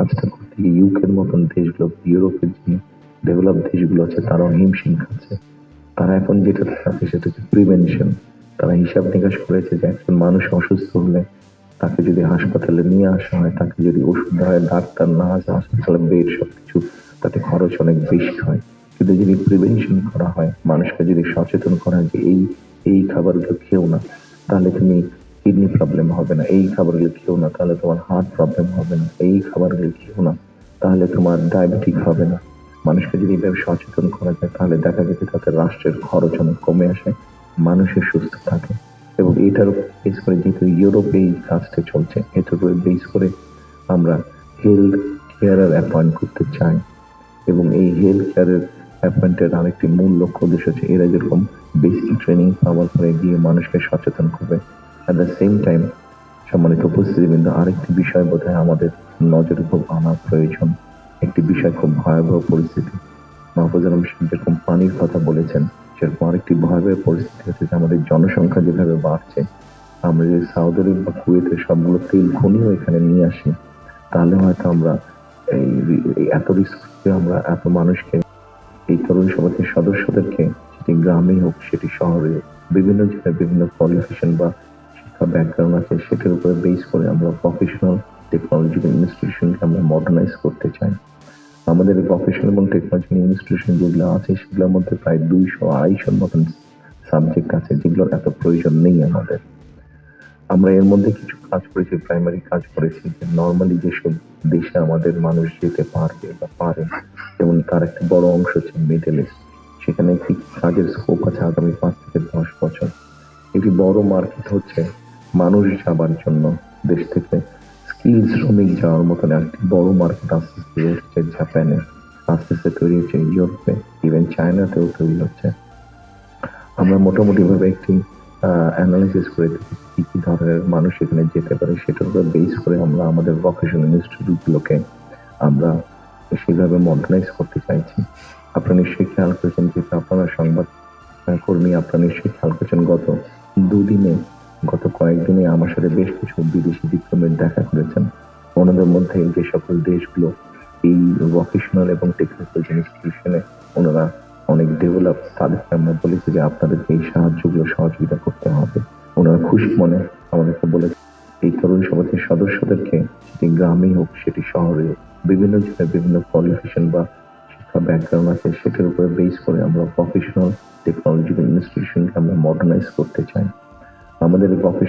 কাজটা করতে গিয়ে ইউকের মতন দেশগুলো, ইউরোপের যে ডেভেলপ দেশগুলো আছে, তারাও হিমশিম খাচ্ছে। তারা এখন যেটা থাকে সেটা হচ্ছে প্রিভেনশন তারা হিসাব নিকাশ করেছে যে একজন মানুষ অসুস্থ হলে তাকে যদি হাসপাতালে নিয়ে আসা হয়, তাকে যদি ওষুধ দেওয়া হয়, ডাক্তার না আসে, হাসপাতালে বেড সবকিছু, তাতে খরচ অনেক বেশি হয়। কিন্তু যদি প্রিভেনশন করা হয়, মানুষকে যদি সচেতন করা হয় যে এই এই খাবারগুলো খেও না, তাহলে তুমি কিডনি প্রবলেম হবে না। এই খাবারগুলো খেও না, তাহলে তোমার হার্ট প্রবলেম হবে না। এই খাবারগুলো খেও না, তাহলে তোমার ডায়াবেটিক হবে না। মানুষকে যদি এইভাবে সচেতন করা যায়, তাহলে দেখা যাবে তাতে রাষ্ট্রের খরচ অনেক কমে আসে মানুষের সুস্থ থাকে। এবং এটার বেস করে যেহেতু ইউরোপে এই কাজটা চলছে, এটার উপরে বেস করে আমরা হেলথ কেয়ারার অ্যাপয়েন্ট করতে চাই। এবং এই হেলথ কেয়ারের অ্যাপয়েন্টের আরেকটি মূল লক্ষ্য উদ্দেশ্য হচ্ছে, এরা যেরকম বেসিক ট্রেনিং পাওয়ার পরে গিয়ে মানুষকে সচেতন করবে। অ্যাট দ্য সেম টাইম সম্মানিত উপস্থিতিবৃন্দ, আরেকটি বিষয় বোধহয় আমাদের নজরে খুব আনা প্রয়োজন। একটি বিষয় খুব ভয়াবহ পরিস্থিতি। মাহফুজ আলম যেরকম পানির কথা বলেছেন, সেরকম আরেকটি ভয়াবহ পরিস্থিতি হচ্ছে যে আমাদের জনসংখ্যা যেভাবে বাড়ছে, আমরা যদি সাউদি আরব বা কুয়েতে সবগুলো তেল খনিও এখানে নিয়ে আসি, তাহলে হয়তো আমরা এই এই এত রিস্ক আমরা, এত মানুষকে, এই তরুণ সমাজের সদস্যদেরকে, সেটি গ্রামে হোক, সেটি শহরে বিভিন্ন জায়গায় বিভিন্ন কোয়ালিফিকেশন বা শিক্ষা ব্যাকগ্রাউন্ড আছে, সেটার উপরে বেস করে আমরা প্রফেশনাল টেকনোলজিক্যাল ইনস্টিটিউশনকে আমরা মডার্নাইজ করতে চাই। আমাদের প্রফেশনাল এবং টেকনোলজিক্যাল ইনস্টিটিউশন যেগুলো আছে, সেগুলোর মধ্যে প্রায় দুইশো আড়াইশোর মতন সাবজেক্ট আছে, যেগুলোর এত প্রয়োজন নেই আমাদের। আমরা এর মধ্যে কিছু কাজ করেছি প্রাইমারি কাজ করেছি, যে নর্মালি যেসব দেশে আমাদের মানুষ যেতে পারবে বা পারে, যেমন তার একটা বড় অংশ হচ্ছে মিডল ইস্ট সেখানে একটি কাজের স্কোপ আছে আগামী পাঁচ থেকে দশ বছর। একটি বড় মার্কেট হচ্ছে মানুষ যাবার জন্য দেশ থেকে স্কিল শ্রমিক যাওয়ার মতন একটি বড় মার্কেট আস্তে আস্তে হচ্ছে জাপানে আস্তে আস্তে তৈরি হচ্ছে ইউরোপে ইভেন চায়নাতেও তৈরি হচ্ছে। আমরা মোটামুটি ভাবে একটি অ্যানালাইসিস করে দেখি কি কি ধরনের মানুষ এখানে যেতে পারে। সেটার উপর বেস করে আমরা আমাদের প্রফেশনাল ইনস্টিটিউটগুলোকে আমরা সেভাবে মডার্নাইজ করতে চাইছি। আপনারা নিশ্চয়ই খেয়াল করেছেন যে আপনারা সংবাদ কর্মী, আপনারা নিশ্চয়ই খেয়াল করেছেন গত দুদিনে গত কয়েকদিনে আমার সাথে বেশ কিছু বিদেশি ডিপ্লোমেট দেখা করেছেন। ওনাদের মধ্যে যে সকল দেশগুলো, এই ভোকেশনাল এবং টেকনিক্যাল ইনস্টিটিউশনে ওনারা অনেক ডেভেলপ তাদেরকে আমরা বলেছি যে আপনাদেরকে এই সাহায্যগুলো সহযোগিতা করতে হবে। ওনারা খুশি মনে আমাদেরকে বলে এই তরুণ সমাজের সদস্যদেরকে সেটি গ্রামেই হোক, সেটি শহরে হোক, বিভিন্ন জায়গায় বিভিন্ন কোয়ালিফিকেশন বা শিক্ষা ব্যাকগ্রাউন্ড আছে, সেটার উপরে বেস করে আমরা প্রফেশনাল টেকনোলজিক্যাল ইনস্টিটিউশনকে আমরা মডার্নাইজ করতে চাই। আমাদের প্রফেশনাল